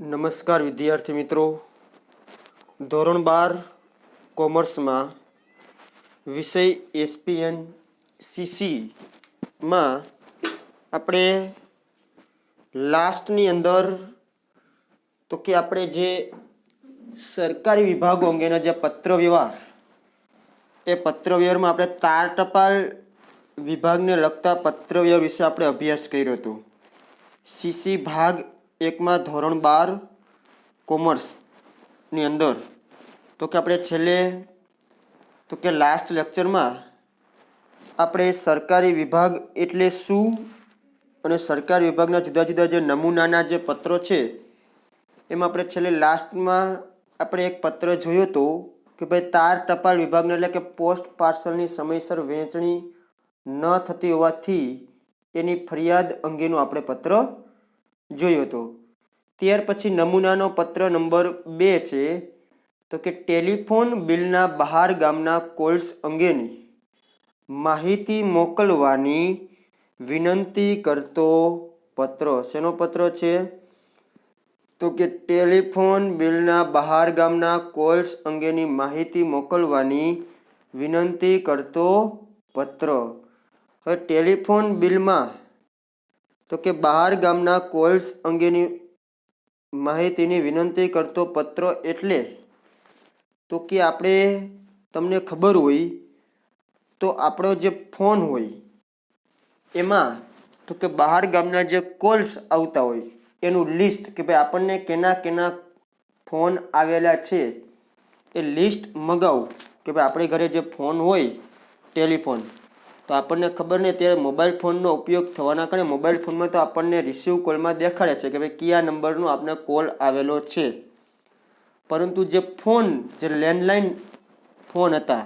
નમસ્કાર વિદ્યાર્થી મિત્રો. ધોરણ બાર કોમર્સમાં વિષય એસપીએન સીસીમાં આપણે લાસ્ટની અંદર તો કે આપણે જે સરકારી વિભાગો અંગેના જે પત્ર વ્યવહાર એ પત્ર વ્યવહારમાં આપણે તાર ટપાલ વિભાગને લગતા પત્ર વ્યવહાર વિશે આપણે અભ્યાસ કર્યો હતો. સીસી ભાગ એકમાં ધોરણ બાર, કોમર્સની અંદર. તો કે આપણે છેલ્લે, તો કે લાસ્ટ લેક્ચરમાં આપણે સરકારી વિભાગ એટલે શું? અને સરકારી વિભાગના જુદા જુદા જે નમૂનાના જે પત્રો છે, એમાં આપણે છેલ્લે લાસ્ટમાં આપણે એક પત્ર જોયો હતો કે ભાઈ તાર ટપાલ વિભાગને એટલે કે પોસ્ટ પાર્સલની સમયસર વહેંચણી ન થતી હોવાથી એની ફરિયાદ અંગેનો આપણે પત્ર જોયો હતો ત્યાર પછી નમૂનાનો પત્ર નંબર બે છે, તો કે ટેલિફોન બિલના બહાર ગામના કોલ્સ અંગેની. માહિતી મોકલવાની વિનંતી કરતો પત્ર, શેનો પત્ર છે? તો કે ટેલિફોન બિલના બહાર ગામના કોલ્સ અંગેની માહિતી મોકલવાની વિનંતી કરતો પત્ર. હવે ટેલિફોન બિલમાં તો કે બહાર ગામના કોલ્સ અંગેની માહિતીની વિનંતી કરતો પત્ર એટલે? તો કે આપણે તમને ખબર હોય તો આપણો જે ફોન હોય એમાં, તો કે બહાર ગામના જે કોલ્સ આવતા હોય એનું લિસ્ટ કે ભાઈ આપણને કેના કેના ફોન આવેલા છે એ લિસ્ટ મગાવું કે ભાઈ આપણે ઘરે જે ફોન હોય ટેલિફોન. તો આપણને ખબર નહીં ત્યારે મોબાઈલ ફોનનો ઉપયોગ થવાના કારણે મોબાઈલ ફોનમાં તો આપણને રિસીવ કોલમાં દેખાડે છે કે ભાઈ કયા નંબરનો આપણે કોલ આવેલો છે. પરંતુ જે ફોન જે લેન્ડલાઇન ફોન હતા,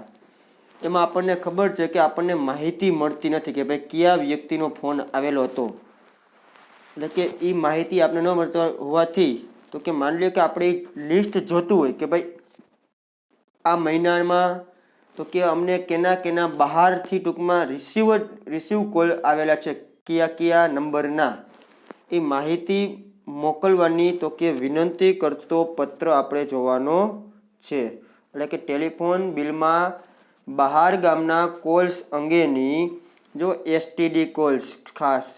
એમાં આપણને ખબર છે કે આપણને માહિતી મળતી નથી કે ભાઈ કયા વ્યક્તિનો ફોન આવેલો હતો. એટલે કે એ માહિતી આપણે ન મળતો હોવાથી, તો કે માની લો કે આપણે લિસ્ટ જોતું હોય કે ભાઈ આ મહિનામાં તો કે અમને કેના કેના બહારથી ટૂંકમાં રિસીવ રિસીવ કોલ આવેલા છે, કયા કયા નંબરના? એ માહિતી મોકલવાની તો કે વિનંતી કરતો પત્ર આપણે જોવાનો છે. એટલે કે ટેલિફોન બિલમાં બહાર ગામના કોલ્સ અંગેની જો એસટીડી કોલ્સ ખાસ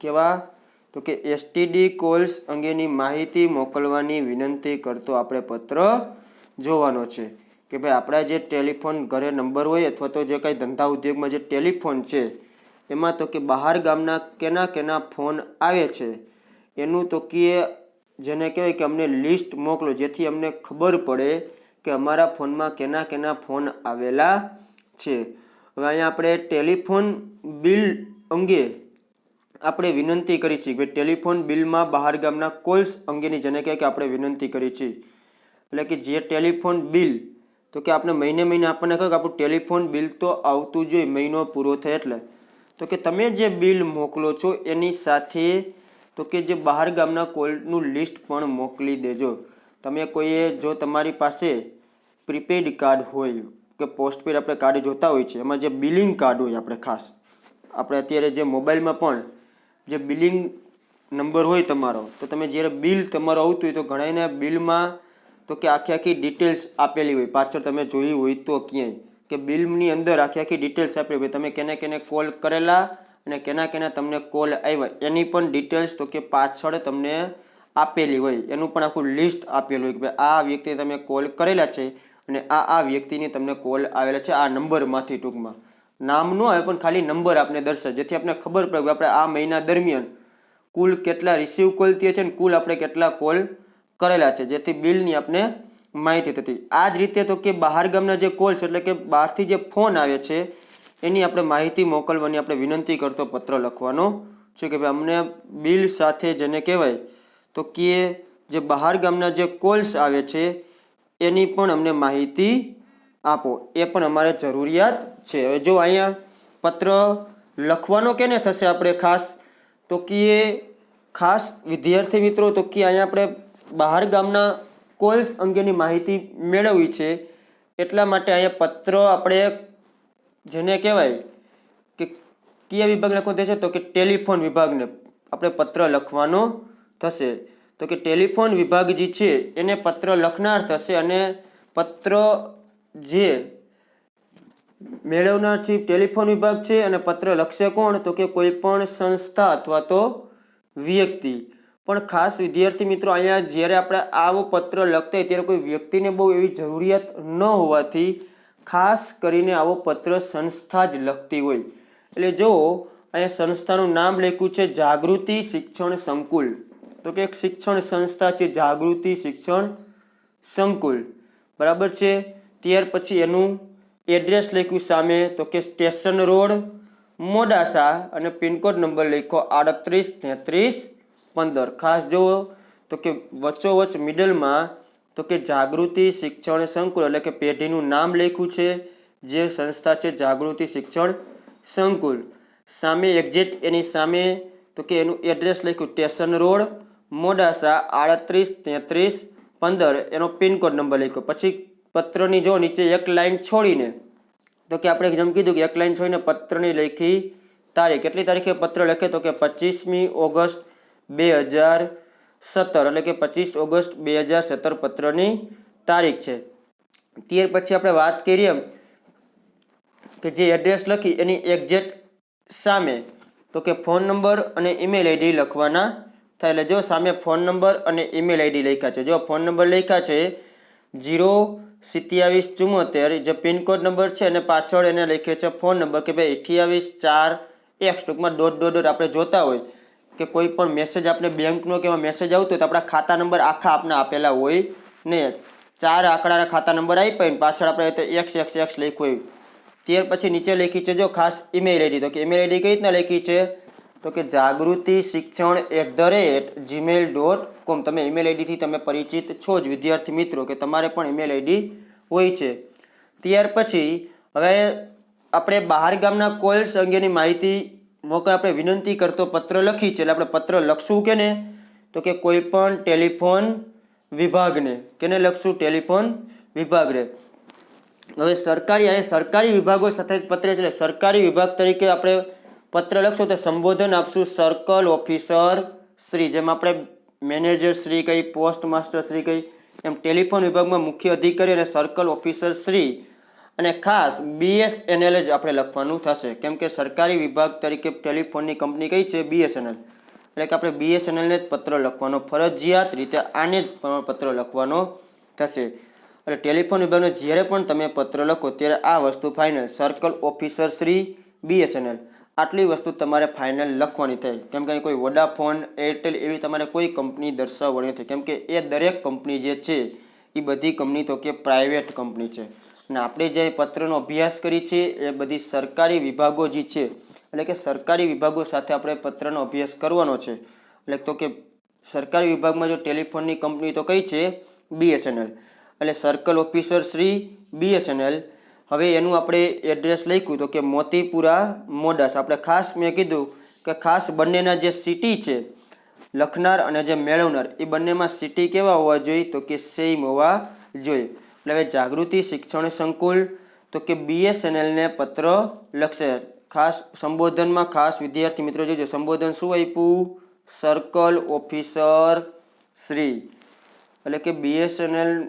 કેવા? તો કે એસટીડી કોલ્સ અંગેની માહિતી મોકલવાની વિનંતી કરતો આપણે પત્ર જોવાનો છે. કે ભાઈ આપણા જે ટેલિફોન ઘરે નંબર હોય અથવા તો જે કાંઈ ધંધા ઉદ્યોગમાં જે ટેલિફોન છે, એમાં તો કે બહાર ગામના કેના કેના ફોન આવે છે. એનું તો કે જેને કહેવાય કે અમને લિસ્ટ મોકલો, જેથી અમને ખબર પડે કે અમારા ફોનમાં કેના કેના ફોન આવેલા છે. હવે અહીંયા આપણે ટેલિફોન બિલ અંગે આપણે વિનંતી કરી છે કે ટેલિફોન બિલમાં બહાર ગામના કોલ્સ અંગેની જેને કહે કે આપણે વિનંતી કરી છે. એટલે કે જે ટેલિફોન બિલ તો કે આપણે મહિને મહિને આપણને કહ્યું કે આપણું ટેલિફોન બિલ તો આવતું જોઈએ મહિનો પૂરો થાય એટલે. તો કે તમે જે બિલ મોકલો છો એની સાથે તો કે જે બહાર ગામના કોલનું લિસ્ટ પણ મોકલી દેજો. તમે કોઈએ જો તમારી પાસે પ્રીપેડ કાર્ડ હોય, કે પોસ્ટપેડ આપણે કાર્ડ જોતા હોય છે, એમાં જે બિલિંગ કાર્ડ હોય આપણે ખાસ. આપણે અત્યારે જે મોબાઈલમાં પણ જે બિલિંગ નંબર હોય તમારો, તો તમે જ્યારે બિલ તમારું આવતું હોય તો ઘણાને બિલમાં તો કે આખી આખી ડિટેલ્સ આપેલી હોય. પાછળ તમે જોઈ હોય તો ક્યાંય. કે બિલની અંદર આખી આખી ડિટેલ્સ આપેલી હોય. તમે કેને કેને કોલ કરેલા અને કેના કેના તમને કોલ આવ્યા. એની પણ ડિટેલ્સ તો કે પાછળ તમને આપેલી હોય. એનું પણ આખું લિસ્ટ આપેલું હોય કે ભાઈ આ વ્યક્તિને તમે કોલ કરેલા છે અને આ આ વ્યક્તિની તમને કોલ આવેલા છે આ નંબરમાંથી ટૂંકમાં. નામ ન આવે પણ ખાલી નંબર આપને દર્શાવે. જેથી આપણે ખબર પડે આપણે આ મહિના દરમિયાન કુલ કેટલા રિસીવ કોલ થયા છે ને કુલ આપણે કેટલા કોલ કરેલા છે, જેથી બિલની આપણે માહિતી થતી. આ જ રીતે તો કે બહાર ગામના જે કોલ્સ એટલે કે બહારથી જે ફોન આવે છે, એની આપણે માહિતી મોકલવાની આપણે વિનંતી કરતો પત્ર લખવાનો છે કે ભાઈ અમને બિલ સાથે જેને કહેવાય, તો કે જે બહાર ગામના જે કોલ્સ આવે છે, એની પણ અમને માહિતી આપો. એ પણ અમારે જરૂરિયાત છે. હવે જો અહીંયા પત્ર લખવાનો કેને થશે આપણે ખાસ, તો કે ખાસ વિદ્યાર્થી મિત્રો, તો કે અહીંયા આપણે બહાર ગામના કોલ્સ અંગેની માહિતી મેળવવી છે. એટલા માટે અહીંયા પત્ર આપણે જેને કહેવાય કે કયા વિભાગ લખવો થશે? તો કે ટેલિફોન વિભાગને આપણે પત્ર લખવાનો થશે. તો કે ટેલિફોન વિભાગ જે છે, એને પત્ર લખનાર થશે અને પત્ર જે મેળવનાર છે ટેલિફોન વિભાગ છે અને પત્ર લખશે કોણ? તો કે કોઈ પણ સંસ્થા અથવા તો વ્યક્તિ. પણ ખાસ વિદ્યાર્થી મિત્રો અહીંયા જ્યારે આપણે આવો પત્ર લખતા હોય ત્યારે કોઈ વ્યક્તિને બહુ એવી જરૂરિયાત ન હોવાથી ખાસ કરીને આવો પત્ર સંસ્થા જ લખતી હોય. એટલે જો અહીંયા સંસ્થાનું નામ લખ્યું છે જાગૃતિ શિક્ષણ સંકુલ. તો કે એક શિક્ષણ સંસ્થા છે જાગૃતિ શિક્ષણ સંકુલ. બરાબર છે? ત્યાર પછી એનું એડ્રેસ લખ્યું સામે તો કે સ્ટેશન રોડ મોડાસા અને પિનકોડ નંબર લખો આડત્રીસ તેત્રીસ પંદર. ખાસ જુઓ તો કે વચ્ચોવચ મિડલમાં તો કે જાગૃતિ, શિક્ષણ સંકુલ એટલે કે પેઢીનું નામ લખ્યું છે. જે સંસ્થા છે જાગૃતિ, શિક્ષણ, સંકુલ. સામે એક્ઝેક્ટ એની સામે તો કે એનું એડ્રેસ લખ્યું સ્ટેશન રોડ, મોડાસા, આડત્રીસ, તેત્રીસ, પંદર. એનો પિનકોડ નંબર લખ્યો. પછી પત્રની જો નીચે એક લાઈન છોડીને તો કે આપણે જેમ કીધું કે એક લાઈન છોડીને પત્રની લખી તારીખ. કેટલી તારીખે પત્ર લખે તો કે પચીસમી ઓગસ્ટ બે હજાર સત્તર એટલે કે પચીસ ઓગસ્ટ બે હજાર સત્તર પત્રની તારીખ છે. ત્યાર પછી આપણે વાત કરીએ કે જે એડ્રેસ લખી એની એક્ઝેક્ટ સામે, તો કે ફોન નંબર અને ઈમેલ આઈડી લખવાના થાય. એટલે જો સામે ફોન નંબર અને ઈમેલ આઈડી લખ્યા છે. જો ફોન નંબર લખ્યા છે જીરો સિત્યાવીસ ચુમ્મોતેર, જે પિનકોડ નંબર છે અને પાછળ એને લખ્યો છે ફોન નંબર કે ભાઈ અઠ્યાવીસ ચાર એક્સ ટૂંકમાં ડોટ ડોટ ડોટ આપણે જોતા હોય કે કોઈ પણ મેસેજ આપણે બેંકનો કે એમાં મેસેજ આવતો હોય તો આપણા ખાતા નંબર આખા આપણે આપેલા હોય ને ચાર આંકડાના ખાતા નંબર આપ્યા ને પાછળ આપણે એક્સ એક્સ એક્સ લખ્યું હોય. ત્યાર પછી નીચે લખી છે જો ખાસ ઈમેલ આઈડી તો કે ઈમેલ આઈડી કઈ રીતના લખી છે? તો કે Jagruti Shikshan at the rate Gmail dot com તમે ઈમેલ આઈડીથી તમે પરિચિત છો જ, વિદ્યાર્થી મિત્રો, કે તમારે પણ ઈમેલ આઈડી હોય છે. ત્યાર પછી હવે આપણે બહાર ગામના કોલ્સ અંગેની માહિતી મોકા આપણે વિનંતી કરતો પત્ર લખી છે, એટલે આપણે પત્ર લખશું કે ને તો કે કોઈ પણ ટેલિફોન વિભાગને. કેને લખશું? ટેલિફોન વિભાગને. હવે સરકારી, અહીંયા સરકારી વિભાગો સાથે પત્ર એટલે સરકારી વિભાગ તરીકે આપણે પત્ર લખશું, તો સંબોધન આપશું સર્કલ ઓફિસર શ્રી, જેમ આપણે મેનેજર શ્રી કઈ, પોસ્ટ માસ્ટર શ્રી કઈ, એમ ટેલિફોન વિભાગમાં મુખ્ય અધિકારી અને સર્કલ ઓફિસર શ્રી અને ખાસ બીએસએનએલ જ આપણે લખવાનું થશે. કેમ કે સરકારી વિભાગ તરીકે ટેલિફોનની કંપની કઈ છે? બીએસએનએલ એટલે કે આપણે બીએસએનએલને જ પત્ર લખવાનો, ફરજિયાત રીતે આને જ પત્ર લખવાનો થશે. એટલે ટેલિફોન વિભાગને જ્યારે પણ તમે પત્ર લખો, ત્યારે આ વસ્તુ final circle officer Shri BSNL આટલી વસ્તુ તમારે ફાઇનલ લખવાની થાય કેમ કે કોઈ વોડાફોન એરટેલ એવી તમારે કોઈ કંપની દર્શાવવાની નથી. કેમ કે એ દરેક કંપની જે છે, એ બધી કંપની તો કે પ્રાઇવેટ કંપની છે. અને આપણે જે પત્રનો અભ્યાસ કરી છે, એ બધી સરકારી વિભાગો જે છે, એટલે કે સરકારી વિભાગો સાથે આપણે પત્રનો અભ્યાસ કરવાનો છે. એટલે તો કે સરકારી વિભાગમાં જો ટેલિફોનની કંપની તો કઈ છે? બીએસએનએલ એટલે સર્કલ ઓફિસર શ્રી બીએસએનએલ હવે એનું આપણે એડ્રેસ લખ્યું તો કે મોતીપુરા મોડાસ. આપણે ખાસ મેં કીધું કે ખાસ બંનેના જે સિટી છે, લખનાર અને જે મેળવનાર, એ બંનેમાં સિટી કેવા હોવા જોઈએ? તો કે સેમ હોવા જોઈએ. એટલે હવે જાગૃતિ, શિક્ષણ સંકુલ. તો કે બીએસએનએલને પત્ર લખશે. ખાસ સંબોધનમાં ખાસ વિદ્યાર્થી મિત્રો જોજો. સંબોધન શું આપ્યું? Circle officer Shri. એટલે કે બીએસએનએલ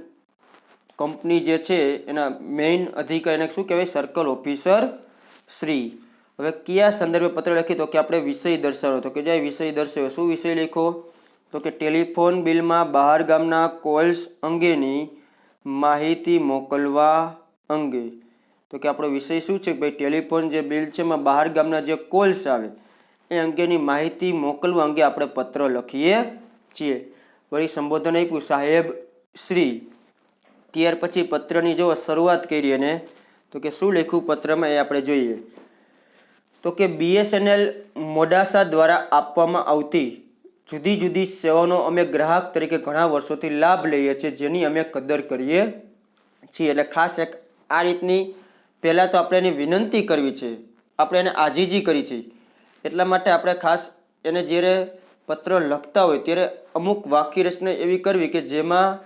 કંપની જે છે એના મેઇન અધિકારીને શું કહેવાય? Circle officer Shri. હવે કયા સંદર્ભે પત્ર લખી? તો કે આપણે વિષય દર્શાવ્યો તો કે જે વિષય દર્શાવ્યો, શું વિષય લખો તો કે ટેલિફોન બિલમાં બહાર ગામના કોલ્સ અંગેની માહિતી મોકલવા અંગે. તો કે આપણો વિષય શું છે? કે ભાઈ, ટેલિફોન જે બિલ છે, એમાં બહાર ગામના જે કોલ્સ આવે, એ અંગેની માહિતી મોકલવા અંગે આપણે પત્ર લખીએ છીએ. વળી સંબોધન આપ્યું સાહેબ શ્રી. ત્યાર પછી પત્રની જો શરૂઆત કરી અને તો કે શું લખ્યું પત્રમાં એ આપણે જોઈએ. તો કે બીએસએનએલ મોડાસા દ્વારા આપવામાં આવતી જુદી જુદી સેવાનો અમે ગ્રાહક તરીકે ઘણા વર્ષોથી લાભ લઈએ છીએ, જેની અમે કદર કરીએ છીએ. એટલે ખાસ એક આ રીતની પહેલાં તો આપણે એની વિનંતી કરવી છે. આપણે એને આજીજી કરી છે. એટલા માટે આપણે ખાસ એને જ્યારે પત્ર લખતા હોય, ત્યારે અમુક વાક્ય રચના એવી કરવી કે જેમાં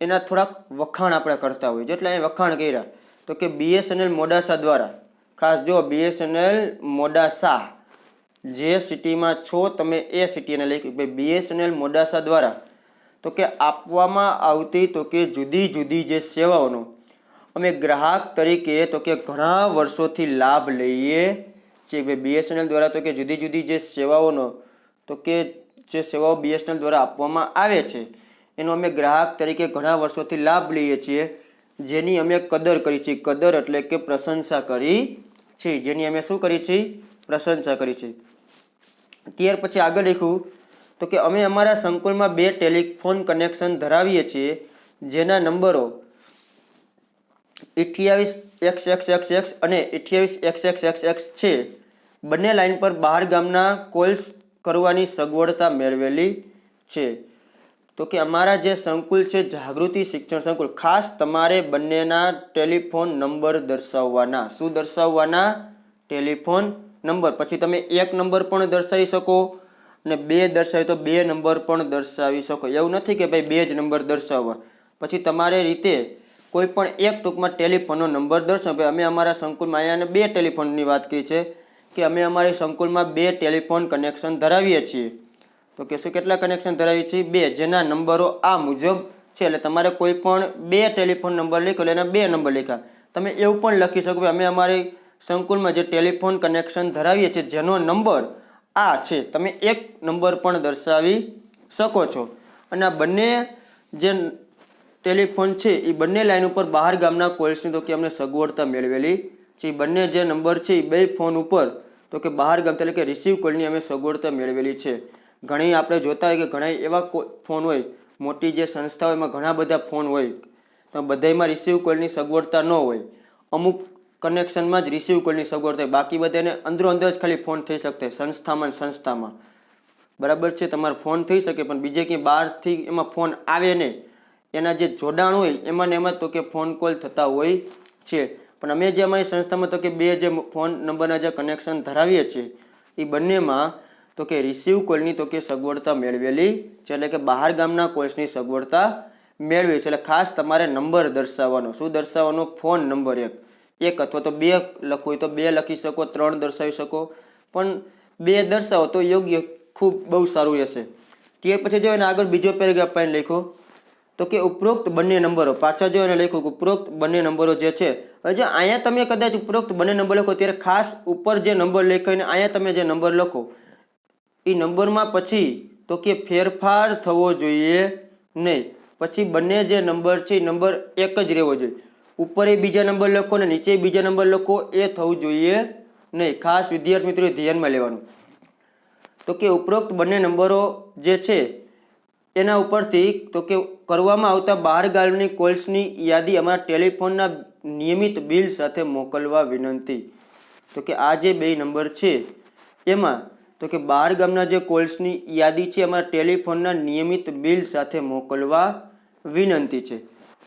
એના થોડાક વખાણ આપણે કરતા હોઈએ. જેટલા એ વખાણ કર્યા. તો કે બીએસએનએલ મોડાસા દ્વારા. ખાસ જો બીએસએનએલ મોડાસા જે સિટીમાં છો તમે એ સિટીને લખી ભાઈ બીએસએનએલ મોડાસા દ્વારા તો કે આપવામાં આવતી તો કે જુદી જુદી જે સેવાઓનો અમે ગ્રાહક તરીકે તો કે ઘણા વર્ષોથી લાભ લઈએ છીએ. બીએસએનએલ દ્વારા તો કે જુદી જુદી જે સેવાઓનો તો કે જે સેવાઓ બીએસએનએલ દ્વારા આપવામાં આવે છે, એનો અમે ગ્રાહક તરીકે ઘણા વર્ષોથી લાભ લઈએ છીએ. જેની અમે કદર કરી છે કદર એટલે કે પ્રશંસા કરી છે જેની અમે શું કરી છે પ્રશંસા કરી છે ત્યાર પછી આગળ લખ્યું તો કે અમે અમારા સંકુલમાં બે ટેલિફોન કનેક્શન ધરાવીએ છીએ, જેના નંબરો અઠ્યાવીસ એક્સ એક્સ એક્સ એક્સ અને અઠ્યાવીસ એક્સ એક્સ એક્સ એક્સ છે. બંને લાઇન પર બહાર ગામના કોલ્સ કરવાની સગવડતા મેળવેલી છે. તો કે અમારા જે સંકુલ છે, જાગૃતિ શિક્ષણ સંકુલ, ખાસ તમારે બંનેના ટેલિફોન નંબર દર્શાવવાના. શું દર્શાવવાના? Telephone number. પછી તમે એક નંબર પણ દર્શાવી શકો અને બે દર્શાવી તો બે નંબર પણ દર્શાવી શકો. એવું નથી કે ભાઈ બે જ નંબર દર્શાવવા. પછી તમારે રીતે કોઈ પણ એક ટૂંકમાં ટેલિફોનનો નંબર દર્શાવો. ભાઈ, અમે અમારા સંકુલમાં અહીંયા બે ટેલિફોનની વાત કરી છે કે અમે અમારી સંકુલમાં બે ટેલિફોન કનેક્શન ધરાવીએ છીએ. તો કે શું કેટલા કનેક્શન ધરાવીએ છીએ? બે. જેના નંબરો આ મુજબ છે. એટલે તમારે કોઈ પણ બે ટેલિફોન નંબર લખો એટલે એના બે નંબર લખ્યા. તમે એવું પણ લખી શકો અમે અમારી સંકુલમાં જે ટેલિફોન કનેક્શન ધરાવીએ છીએ, જેનો નંબર આ છે. તમે એક નંબર પણ દર્શાવી શકો છો. અને આ બંને જે ટેલિફોન છે એ બંને લાઈન ઉપર બહાર ગામના કોલ્સની તો કે અમને સગવડતા મેળવેલી છે. એ બંને જે નંબર છે એ બે ફોન ઉપર તો કે બહાર ગામ એટલે કે રિસીવ કોલની અમે સગવડતા મેળવેલી છે. ઘણી આપણે જોતા હોય કે ઘણા એવા ફોન હોય, મોટી જે સંસ્થા હોય એમાં ઘણા બધા ફોન હોય, તો બધામાં રિસીવ કોલની સગવડતા ન હોય. અમુક કનેક્શનમાં જ રિસીવ કોલની સગવડતા થાય. બાકી બધાને અંદરો અંદર જ ખાલી ફોન થઈ શકશે સંસ્થામાં સંસ્થામાં. બરાબર છે? તમારો ફોન થઈ શકે, પણ બીજે ક્યાંય બહારથી એમાં ફોન આવે નહીં. એના જે જોડાણ હોય એમાં ને એમાં તો કે ફોન કોલ થતા હોય છે. પણ અમે જે અમારી સંસ્થામાં તો કે બે જે ફોન નંબરના જે કનેક્શન ધરાવીએ છીએ એ બંનેમાં તો કે રિસીવ કોલની તો કે સગવડતા મેળવેલી છે. એટલે કે બહાર ગામના કોલ્સની સગવડતા મેળવી છે. એટલે ખાસ તમારે નંબર દર્શાવવાનો. શું દર્શાવવાનો? ફોન નંબર એક. એક અથવા તો બે લખવું હોય તો બે લખી શકો, ત્રણ દર્શાવી શકો. પણ બે દર્શાવો તો યોગ્ય ખૂબ બહુ સારું રહેશે. તે પછી જો એને આગળ બીજો પેરેગ્રાફ પણ લખ્યો તો કે ઉપરોક્ત બંને નંબરો, પાછા જો એને લખો કે ઉપરોક્ત બંને નંબરો જે છે, હવે જો અહીંયા તમે કદાચ ઉપરોક્ત બંને નંબર લખો, ત્યારે ખાસ ઉપર જે નંબર લખાઈને અહીંયા તમે જે નંબર લખો, એ નંબરમાં પછી તો કે ફેરફાર થવો જોઈએ નહીં. પછી બંને જે નંબર છે, એ નંબર એક જ રહેવો જોઈએ. ઉપર એ બીજા નંબર લખો અને નીચે બીજા નંબર લખો, એ થવું જોઈએ નહીં. ખાસ વિદ્યાર્થી મિત્રો, ધ્યાનમાં લેવાનું. તો કે ઉપરોક્ત બંને નંબરો જે છે, એના ઉપરથી તો કે કરવામાં આવતા બહાર ગામની કોલ્સની યાદી અમારા ટેલિફોનના નિયમિત બિલ સાથે મોકલવા વિનંતી. તો કે આ જે બે નંબર છે, એમાં તો કે બહાર ગામના જે કોલ્સની યાદી છે, અમારા ટેલિફોનના નિયમિત બિલ સાથે મોકલવા વિનંતી છે.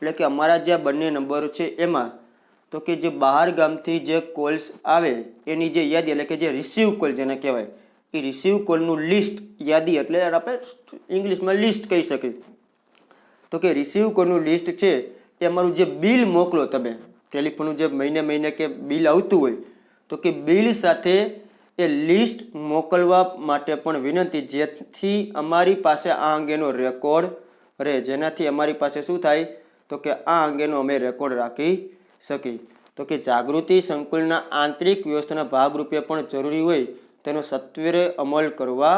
એટલે કે અમારા જે બંને નંબરો છે એમાં, તો કે જે બહાર ગામથી જે કોલ્સ આવે, એની જે યાદી એટલે કે જે રિસીવ કોલ જેને કહેવાય, એ રિસીવ કોલનું લિસ્ટ યાદી એટલે આપણે ઇંગ્લિશમાં લિસ્ટ કહી શકીએ. તો કે રિસીવ કોલનું લિસ્ટ છે, એ અમારું જે બિલ મોકલો તમે ટેલિફોનનું જે મહિને મહિને કે બિલ આવતું હોય, તો કે બિલ સાથે એ લિસ્ટ મોકલવા માટે પણ વિનંતી, જેથી અમારી પાસે આ અંગેનો રેકોર્ડ રહે. જેનાથી અમારી પાસે શું થાય તો કે આ અંગેનો અમે રેકોર્ડ રાખી શકીએ. તો કે જાગૃતિ સંકુલના આંતરિક વ્યવસ્થાના ભાગરૂપે પણ જરૂરી હોય તેનો સત્વરે અમલ કરવા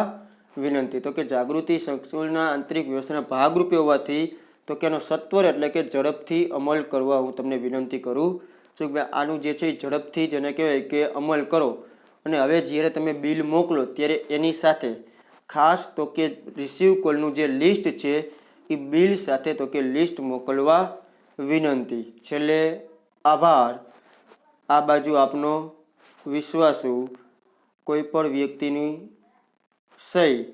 વિનંતી. તો કે જાગૃતિ સંકુલના આંતરિક વ્યવસ્થાના ભાગરૂપે હોવાથી તો કે એનો સત્વર એટલે કે ઝડપથી અમલ કરવા હું તમને વિનંતી કરું છું કે આનું જે છે એ ઝડપથી જેને કહેવાય કે અમલ કરો. અને હવે જ્યારે તમે બિલ મોકલો ત્યારે એની સાથે ખાસ તો કે રિસીવ કોલનું જે લિસ્ટ છે એ બિલ સાથે તો કે લિસ્ટ મોકલવા વિનંતી. છેલ્લે આભાર. આ બાજુ આપનો વિશ્વાસુ કોઈ પણ વ્યક્તિની સહી.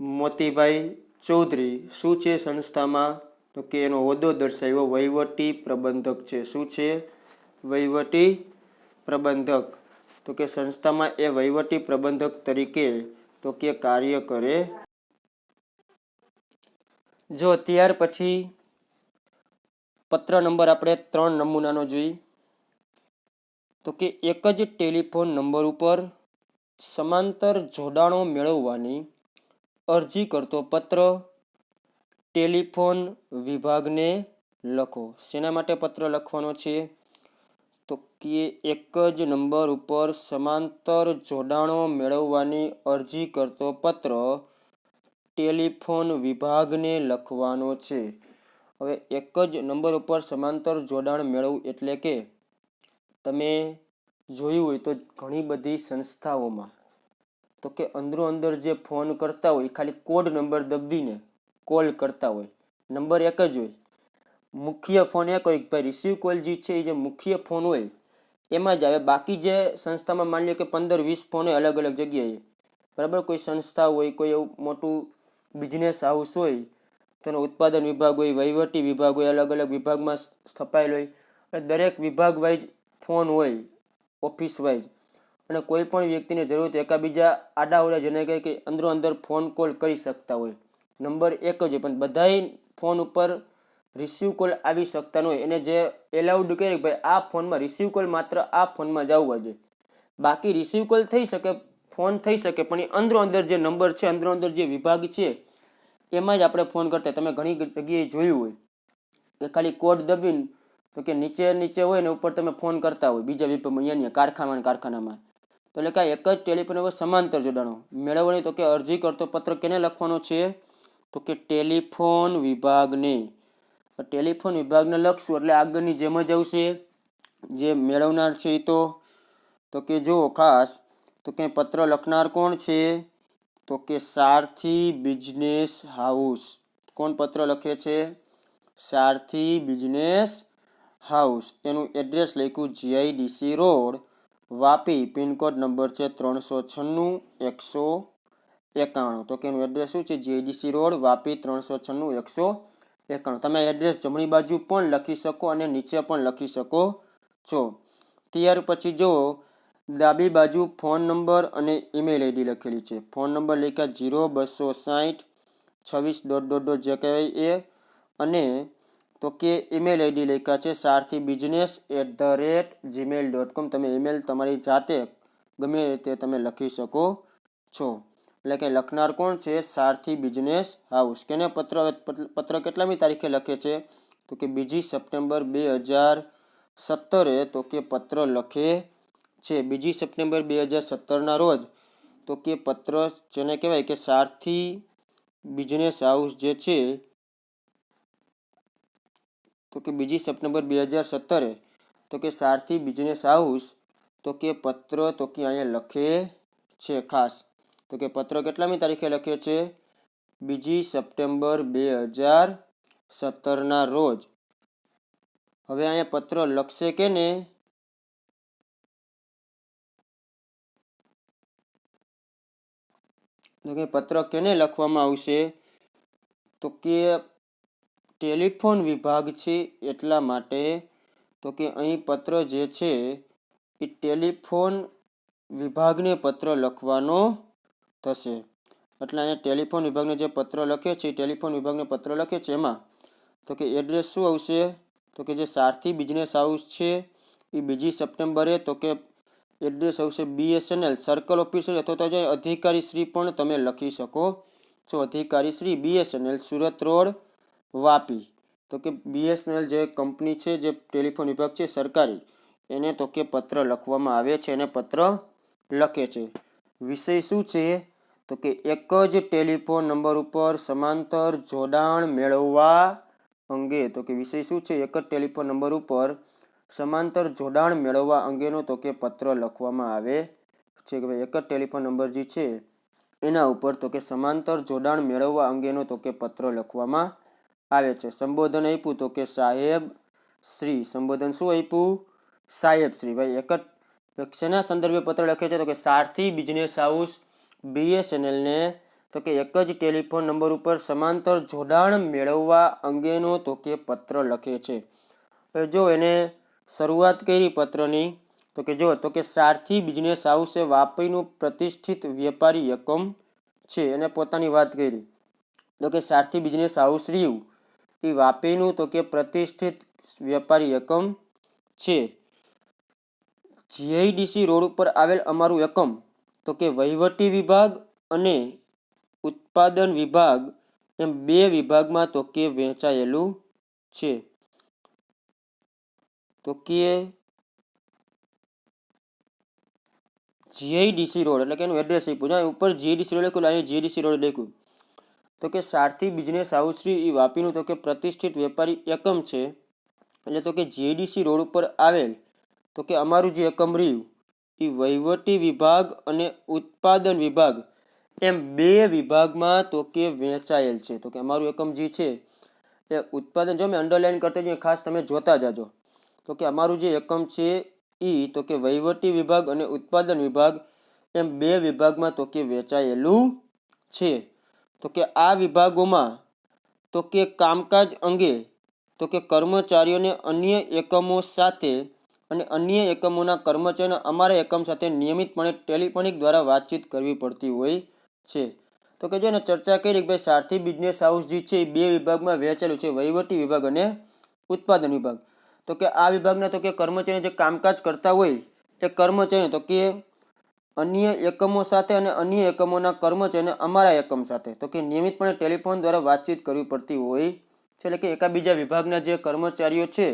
મોતીભાઈ ચૌધરી, શું છે સંસ્થામાં? તો કે એનો હોદ્દો દર્શાવ્યો, વહીવટી પ્રબંધક છે. શું છે? વહીવટી પ્રબંધક. તો કે સંસ્થામાં એ વહીવટી પ્રબંધક તરીકે તો કે કાર્ય કરે જો ત્યાર પછી પત્ર નંબર આપણે ત્રણ નમૂનાનો જોઈ. તો કે એક જ ટેલિફોન નંબર ઉપર સમાંતર જોડાણો મેળવવાની અરજી કરતો પત્ર ટેલિફોન વિભાગને લખો. શેના માટે પત્ર લખવાનો છે? તો કે એક જ નંબર ઉપર સમાંતર જોડાણો મેળવવાની અરજી કરતો પત્ર ટેલિફોન વિભાગને લખવાનો છે. હવે એક જ નંબર ઉપર સમાંતર જોડાણ મેળવવું એટલે કે તમે જોયું હોય તો ઘણી બધી સંસ્થાઓમાં. તો કે અંદરો અંદર જે ફોન કરતા હોય ખાલી કોડ નંબર દબીને કોલ કરતા હોય. નંબર એક જ હોય. મુખ્ય ફોન એક હોય, ભાઈ રિસીવ કોલ જે છે, એ જે મુખ્ય ફોન હોય, એમાં જ આવે. બાકી જે સંસ્થામાં માની લો કે પંદર વીસ ફોન હોય, અલગ અલગ જગ્યાએ. બરાબર? કોઈ સંસ્થા હોય, કોઈ એવું મોટું બિઝનેસ હાઉસ હોય, તેનો ઉત્પાદન વિભાગ હોય, વહીવટી વિભાગ હોય, અલગ અલગ વિભાગમાં સ્થપાયેલ હોય. અને દરેક વિભાગ વાઇઝ ફોન હોય ઓફિસ વાઇઝ અને કોઈ પણ વ્યક્તિને જરૂર હોય આડા એકાબીજા આડાવડા જેને કહે કે અંદરો અંદર ફોન કોલ કરી શકતા હોય. નંબર એક જ હોય, પણ બધાય ફોન ઉપર રિસીવ કોલ આવી શકતા ન હોય. એને જે એલાઉડ કહે કે ભાઈ આ ફોનમાં રિસીવ કોલ માત્ર આ ફોનમાં જ આવવા જોઈએ. બાકી રિસીવ કોલ થઈ શકે ફોન થઈ શકે, પણ એ અંદરો અંદર જે નંબર છે, અંદરો અંદર જે વિભાગ છે, એમાં જ આપણે ફોન કરતા. તમે ઘણી જગ્યાએ જોયું હોય. કે ખાલી કોડ દબીને, તો કે નીચે નીચે હોય ને ઉપર તમે ફોન કરતા હોય, બીજા વિભાગમાં, અહીંયા કારખાના કારખાનામાં. તો એટલે કાંઈ એક જ ટેલિફોન હવે સમાંતર જોડાણો મેળવવાની તો કે અરજી કરતો પત્ર કેને લખવાનો છે? તો કે ટેલિફોન વિભાગને. ટેલિફોન વિભાગને લખશું, એટલે આગળની જેમ જ આવશે. જે મેળવનાર છે એ તો તો કે જો ખાસ તો કે પત્ર લખનાર કોણ છે? તો કે સારથી બિઝનેસ હાઉસ. કોણ પત્ર લખે છે? Sarathi business house. એનું એડ્રેસ લખ્યું GIDC road, Vapi. Pincode number છે ત્રણસો છન્નું એકસો એકાણું. તો કે એનું એડ્રેસ શું છે? જીઆઈડીસી રોડ, વાપી, ત્રણસો છન્નું એકસો એકાણું. તમે એડ્રેસ જમણી બાજુ પણ લખી શકો અને નીચે પણ લખી શકો છો. ત્યાર પછી જો ડાબી બાજુ ફોન નંબર અને ઈમેલ આઈડી લખેલી છે. ફોન નંબર લખ્યા જીરો બસો સાઠ છવ્વીસ ડોટ ડોટ ડોટ જે કહેવાય એ. અને તો કે ઈમેલ આઈડી લખ્યા છે Sarathi business at the rate Gmail dot com. તમે ઈમેલ તમારી જાતે ગમે તે તમે લખી શકો છો. એટલે કે લખનાર કોણ છે? Sarathi business house. કેને પત્ર પત્ર કેટલામી તારીખે લખે છે? તો કે બીજી સપ્ટેમ્બર બે હજાર સત્તરે તો કે પત્ર લખે છે. બીજી સપ્ટેમ્બર બે હજાર સત્તરના રોજ, તો કે પત્ર જેને કહેવાય કે સારથી બિઝનેસ હાઉસ જે છે, તો કે બીજી સપ્ટેમ્બર બે હજાર સત્તરે, તો કે સારથી બિઝનેસ હાઉસ, તો કે પત્ર, તો કે અહીંયા લખે છે ખાસ. તો કે પત્ર કેટલામી તારીખે લખે છે? બીજી સપ્ટેમ્બર બે હજાર સત્તરના રોજ. હવે અહીંયા પત્ર લખશે કે ને? તો કે પત્ર કેને લખવામાં આવશે? તો કે ટેલિફોન વિભાગ છે એટલા માટે. તો કે અહીં પત્ર જે છે એ ટેલિફોન વિભાગને પત્ર લખવાનો થશે. એટલે અહીંયા ટેલિફોન વિભાગને જે પત્ર લખે છે ટેલિફોન વિભાગને પત્ર લખે છે એમાં? તો કે એડ્રેસ શું આવશે? તો કે જે સારથી બિઝનેસ હાઉસ છે એ બીજી સપ્ટેમ્બરે તો કે એડ્રેસ આવશે બીએસએનએલ સર્કલ ઓફિસર અથવા તો જે અધિકારી શ્રી પણ તમે લખી શકો છો. અધિકારી શ્રી બીએસએનએલ સુરત રોડ, વાપી. તો કે બીએસએનએલ જે કંપની છે, જે ટેલિફોન વિભાગ છે, સરકારી, એને તો કે પત્ર લખવામાં આવે છે અને પત્ર લખે છે. વિષય શું છે? તો કે એક જ ટેલિફોન નંબર ઉપર સમાંતર જોડાણ મેળવવા અંગે. તો કે વિષય શું છે? એક જ ટેલિફોન નંબર ઉપર સમાંતર જોડાણ મેળવવા અંગેનો તો કે પત્ર લખવામાં આવે છે કે ભાઈ, એક જ ટેલિફોન નંબર જે છે, એના ઉપર તો કે સમાંતર જોડાણ મેળવવા અંગેનો તો કે પત્ર લખવામાં આવે છે. સંબોધન આપ્યું તો કે સાહેબ શ્રી, સંબોધન શું આપ્યું? સાહેબ શ્રી, ભાઈ, એક જ શેના સંદર્ભે પત્ર લખે છે? તો કે સારથી બિઝનેસ હાઉસ બીએસએનએલને તો કે એક જ ટેલિફોન નંબર ઉપર સમાંતર જોડાણ મેળવવા અંગેનો તો કે પત્ર લખે છે. જો એને શરૂઆત કરી પત્રની, તો કે જો, તો કે સારથી બિઝનેસ હાઉસ એ વાપીનું પ્રતિષ્ઠિત વેપારી એકમ છે અને પોતાની વાત કરી. તો કે સારથી બિઝનેસ હાઉસ રહ્યું એ વાપીનું તો કે પ્રતિષ્ઠિત વેપારી એકમ છે. જીઆઈડીસી રોડ ઉપર આવેલ અમારું એકમ, તો કે વહીવટી વિભાગ અને ઉત્પાદન વિભાગ, એમ બે વિભાગમાં, તો કે વહેંચાયેલું છે. તો કે જીઆઈડીસી રોડ એટલે કે એનું એડ્રેસ આપ્યું. છે ઉપર જીઆઈડીસી રોડ લખ્યું અહીંયા જીઆઈડીસી રોડ લખ્યું. તો કે સારથી બિઝનેસ હાઉસશ્રી એ વાપીનું તો કે પ્રતિષ્ઠિત વેપારી એકમ છે. એટલે તો કે જીઆઈડીસી રોડ ઉપર આવેલ. તો કે અમારું જે એકમ રહ્યું એ વહીવટી વિભાગ અને ઉત્પાદન વિભાગ, એમ બે વિભાગમાં તો કે વહેંચાયેલ છે. તો કે અમારું એકમ જે છે, એ ઉત્પાદન જો મેં અંડરલાઇન કરતા જઈએ, ખાસ તમે જોતા જાજો. તો કે અમારું જે એકમ છે એ તો કે વહીવટી વિભાગ અને ઉત્પાદન વિભાગ, એમ બે વિભાગમાં તો કે વહેંચાયેલું છે. તો કે આ વિભાગોમાં તો કે કામકાજ અંગે તો કે કર્મચારીઓને અન્ય એકમો સાથે અને અન્ય એકમોના કર્મચારીઓને અમારા એકમ સાથે નિયમિતપણે ટેલિફોનિક દ્વારા વાતચીત કરવી પડતી હોય છે. તો કે જો ને ચર્ચા કરી કે ભાઈ સારથી બિઝનેસ હાઉસ જે છે એ બે વિભાગમાં વહેંચેલું છે, વહીવટી વિભાગ અને ઉત્પાદન વિભાગ. તો કે આ વિભાગના તો કે કર્મચારીઓ જે કામકાજ કરતા હોય, એ કર્મચારીઓ તો કે અન્ય એકમો સાથે અને અન્ય એકમોના કર્મચારીઓને અમારા એકમ સાથે. તો કે નિયમિતપણે ટેલિફોન દ્વારા વાતચીત કરવી પડતી હોય છે. એટલે કે એકાબીજા વિભાગના જે કર્મચારીઓ છે,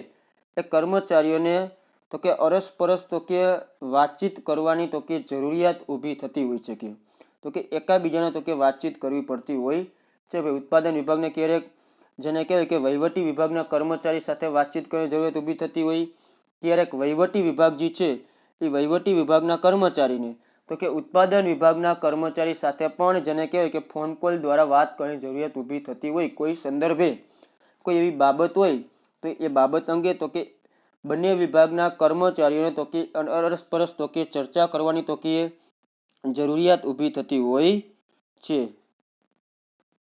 એ કર્મચારીઓને તો કે અરસપરસ તો કે વાતચીત કરવાની તો કે જરૂરિયાત ઊભી થતી હોય છે કે. તો કે એકાબીજાને તો કે વાતચીત કરવી પડતી હોય છે. ભાઈ, ઉત્પાદન વિભાગને ક્યારેક જેને કહેવાય કે વહીવટી વિભાગના કર્મચારી સાથે વાતચીત કરવાની જરૂરિયાત ઊભી થતી હોય. ક્યારેક વહીવટી વિભાગ જે છે, એ વહીવટી વિભાગના કર્મચારીને, તો કે ઉત્પાદન વિભાગના કર્મચારી સાથે પણ જેને કહેવાય કે ફોન કોલ દ્વારા વાત કરવાની જરૂરિયાત ઊભી થતી હોય. કોઈ સંદર્ભે કોઈ એવી બાબત હોય, તો એ બાબત અંગે તો કે બંને વિભાગના કર્મચારીઓને તો કે અરસપરસ તો કે ચર્ચા કરવાની તો કે જરૂરિયાત ઊભી થતી હોય છે.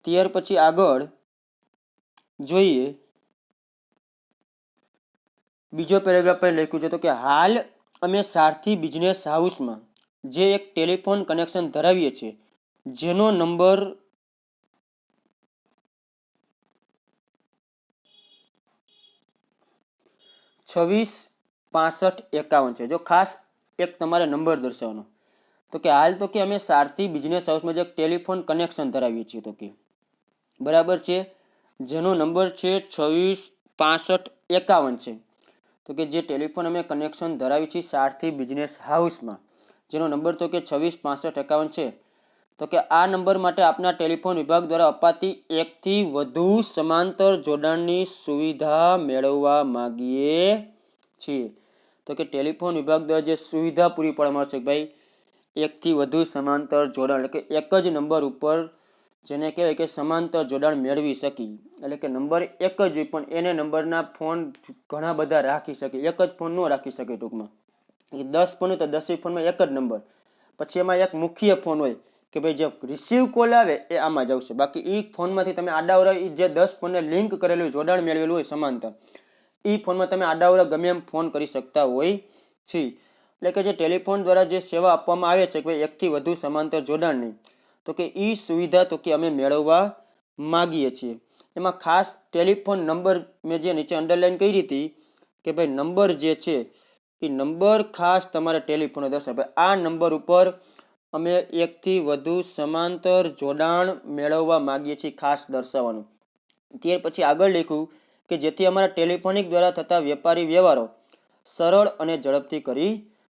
ત્યાર પછી આગળ જોઈએ. બીજો પેરેગ્રાફ પર લખ્યું છે તો કે, હાલ અમે સારથી બિઝનેસ હાઉસમાં જે એક ટેલિફોન કનેક્શન ધરાવીએ છીએ, જેનો નંબર છવ્વીસ પાસઠ એકાવન છે. જો ખાસ એક તમારે નંબર દર્શાવવાનો. તો કે, હાલ તો કે અમે સારથી બિઝનેસ હાઉસમાં જે ટેલિફોન કનેક્શન ધરાવીએ છીએ તો કે. બરાબર છે? જેનો નંબર છે છવ્વીસ પાસઠ એકાવન છે. તો કે જે ટેલિફોન અમે કનેક્શન ધરાવી છીએ સારથી બિઝનેસ હાઉસમાં, જેનો નંબર તો કે છવ્વીસ પાસઠ એકાવન છે. તો કે આ નંબર માટે આપના ટેલિફોન વિભાગ દ્વારા અપાતી એકથી વધુ સમાંતર જોડાણની સુવિધા મેળવવા માગીએ છીએ. તો કે ટેલિફોન વિભાગ દ્વારા જે સુવિધા પૂરી પાડવામાં આવે છે ભાઈ, એકથી વધુ સમાંતર જોડાણ, એટલે કે એક જ નંબર ઉપર જેને કહેવાય કે સમાંતર જોડાણ મેળવી શકી. એટલે કે નંબર એક જ હોય પણ એને નંબરના ફોન ઘણા બધા રાખી શકે. એક જ ફોન ન રાખી શકે ટૂંકમાં. એ દસ ફોન હોય તો દસેય ફોનમાં એક જ નંબર. પછી એમાં એક મુખ્ય ફોન હોય કે ભાઈ જે રિસીવ કોલ આવે એ આમાં જ આવશે. બાકી એ ફોનમાંથી તમે આડાવરા એ જે દસ ફોનને લિંક કરેલું જોડાણ મેળવેલું હોય સમાંતર એ ફોનમાં તમે આડાવરા ગમે એમ ફોન કરી શકતા હોય છે. એટલે કે જે ટેલિફોન દ્વારા જે સેવા આપવામાં આવે છે કે ભાઈ એકથી વધુ સમાંતર જોડાણની તો કે એ સુવિધા તો કે અમે મેળવવા માગીએ છીએ. એમાં ખાસ ટેલિફોન નંબર મેં જે નીચે અંડરલાઈન કરી હતી કે ભાઈ નંબર જે છે એ નંબર ખાસ તમારે ટેલિફોન દર્શાવે. આ નંબર ઉપર અમે એકથી વધુ સમાંતર જોડાણ મેળવવા માગીએ છીએ ખાસ દર્શાવવાનું. ત્યાર પછી આગળ લખ્યું કે જેથી અમારા ટેલિફોનિક દ્વારા થતા વેપારી વ્યવહારો સરળ અને ઝડપથી કરી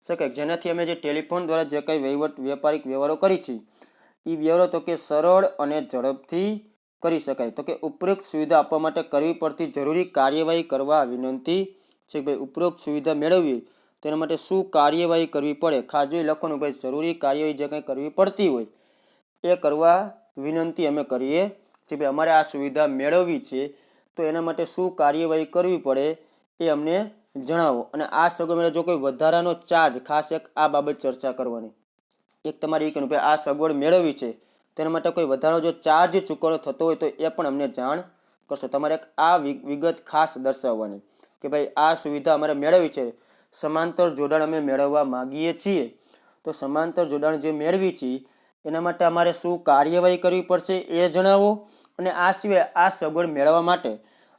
શકાય. જેનાથી અમે જે ટેલિફોન દ્વારા જે કંઈ વહીવટ વેપારિક વ્યવહારો કરી છે એ વ્યવહારો તો કે સરળ અને ઝડપથી કરી શકાય. તો કે ઉપરોક્ત સુવિધા આપવા માટે કરવી પડતી જરૂરી કાર્યવાહી કરવા વિનંતી છે ભાઈ ઉપરોક્ત સુવિધા મેળવવી તેના માટે શું કાર્યવાહી કરવી પડે? ખાસ જોઈ લખવાનું ભાઈ જરૂરી કાર્યવાહી જે કંઈ કરવી પડતી હોય એ કરવા વિનંતી અમે કરીએ છે ભાઈ અમારે આ સુવિધા મેળવવી છે તો એના માટે શું કાર્યવાહી કરવી પડે એ અમને જણાવો. અને આ સગવડ જો કોઈ વધારાનો ચાર્જ ખાસ એક આ બાબત ચર્ચા કરવાની. એક તમારે એ કહ્યું ભાઈ આ સગવડ મેળવવી છે. તેના માટે કોઈ વધારાનો જો ચાર્જ ચૂકવણો થતો હોય તો એ પણ અમને જાણ કરશો. તમારે એક આ વિગત ખાસ દર્શાવવાની કે ભાઈ આ સુવિધા અમારે મેળવવી છે. સમાંતર જોડાણ અમે મેળવવા માગીએ છીએ. તો સમાંતર જોડાણ જે મેળવી છીએ એના માટે અમારે શું કાર્યવાહી કરવી પડશે એ જણાવો અને આ સિવાય આ સગવડ મેળવવા માટે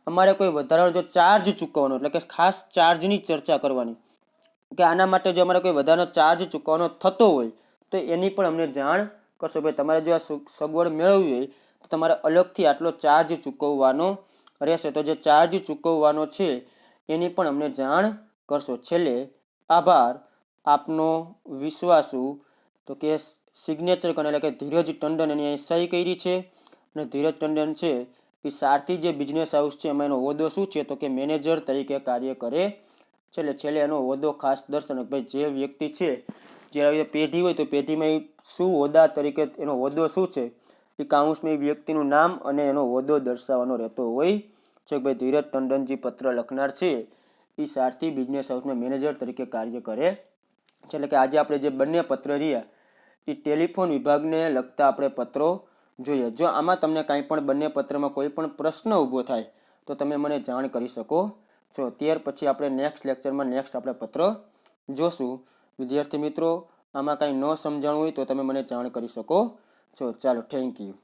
અમારે કોઈ વધારાનો જો ચાર્જ ચૂકવવાનો એટલે કે ખાસ ચાર્જની ચર્ચા કરવાની કે આના માટે જો અમારે કોઈ વધારાનો ચાર્જ ચૂકવવાનો થતો હોય તો એની પણ અમને જાણ કરશો. ભાઈ તમારે જો આ સગવડ મેળવવી હોય, તો તમારે અલગથી આટલો ચાર્જ ચૂકવવાનો રહેશે. તો જે ચાર્જ ચૂકવવાનો છે, એની પણ અમને જાણ કરશો. છેલ્લે, આભાર. આપનો વિશ્વાસુ. તો કે સિગ્નેચર કરીને એટલે કે ધીરજ ટંડન એની અહીં સહી કરી છે. અને ધીરજ ટંડન છે એ સારથી જે બિઝનેસ હાઉસ છે, એમાં એનો હોદ્દો શું છે, તો કે મેનેજર તરીકે કાર્ય કરે. છે એટલે છેલ્લે એનો હોદ્દો ખાસ દર્શન ભાઈ જે વ્યક્તિ છે જે આવી પેઢી હોય તો પેઢીમાં શું હોદ્દા તરીકે એનો હોદ્દો શું છે? એ કાઉન્સમાં એ વ્યક્તિનું નામ અને એનો હોદ્દો દર્શાવવાનો રહેતો હોય. છે કે ભાઈ ધીરજ ટંડનજી પત્ર લખનાર છે. એ સારથી બિઝનેસ હાઉસના મેનેજર તરીકે કાર્ય કરે. છે એટલે કે આજે આપણે જે બંને પત્ર રહ્યા, એ ટેલિફોન વિભાગને લગતા આપણે પત્રો જોઈએ. જો આમાં તમને કાંઈ પણ બંને પત્રમાં કોઈ પણ પ્રશ્ન ઊભો થાય, તો તમે મને જાણ કરી શકો. છો ત્યાર પછી આપણે નેક્સ્ટ લેક્ચરમાં નેક્સ્ટ આપણે પત્ર જોશું. વિદ્યાર્થી મિત્રો આમાં કાંઈ ન સમજાણું હોય તો તમે મને જાણ કરી શકો છો ચાલો થેન્ક યુ